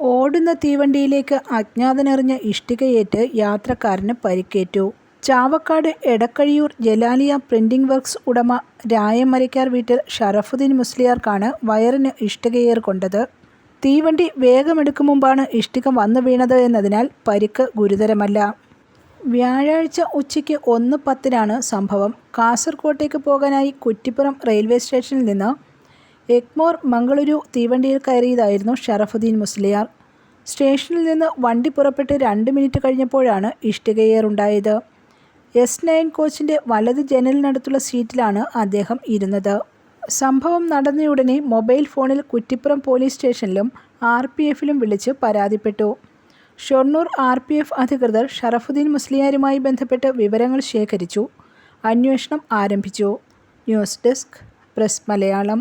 ഓടുന്ന തീവണ്ടിയിലേക്ക് അജ്ഞാതനെറിഞ്ഞ ഇഷ്ടികയേറ്റ് യാത്രക്കാരന് പരിക്കേറ്റു. ചാവക്കാട് എടക്കഴിയൂർ ജലാലിയ പ്രിന്റിംഗ് വർക്ക്സ് ഉടമ രായമരയ്ക്കാർ വീട്ടിൽ ഷറഫുദ്ദീൻ മുസ്ലിയാർക്കാണ് വയറിന് ഇഷ്ടികയേർ കൊണ്ടത്. തീവണ്ടി വേഗമെടുക്കും മുമ്പാണ് ഇഷ്ടിക വന്നു വീണത് എന്നതിനാൽ പരിക്ക് ഗുരുതരമല്ല. വ്യാഴാഴ്ച ഉച്ചയ്ക്ക് ഒന്ന് പത്തിനാണ് സംഭവം. കാസർകോട്ടേക്ക് പോകാനായി കുറ്റിപ്പുറം റെയിൽവേ സ്റ്റേഷനിൽ നിന്ന് എഗ്മോർ മംഗളൂരു തീവണ്ടിയിൽ കയറിയതായിരുന്നു ഷറഫുദ്ദീൻ മുസ്ലിയാർ. സ്റ്റേഷനിൽ നിന്ന് വണ്ടി പുറപ്പെട്ട് രണ്ട് മിനിറ്റ് കഴിഞ്ഞപ്പോഴാണ് ഇഷ്ടികയേറുണ്ടായത്. എസ് നയൻ കോച്ചിന്റെ വലത് ജനലിനടുത്തുള്ള സീറ്റിലാണ് അദ്ദേഹം ഇരുന്നത്. സംഭവം നടന്നയുടനെ മൊബൈൽ ഫോണിൽ കുറ്റിപ്പുറം പോലീസ് സ്റ്റേഷനിലും ആർ പി എഫിലും വിളിച്ച് പരാതിപ്പെട്ടു. ഷൊർണൂർ എഫ് അധികൃതർ ഷറഫുദ്ദീൻ മുസ്ലിയാരുമായി ബന്ധപ്പെട്ട് വിവരങ്ങൾ ശേഖരിച്ചു. അന്വേഷണം ആരംഭിച്ചു. News desk press Malayalam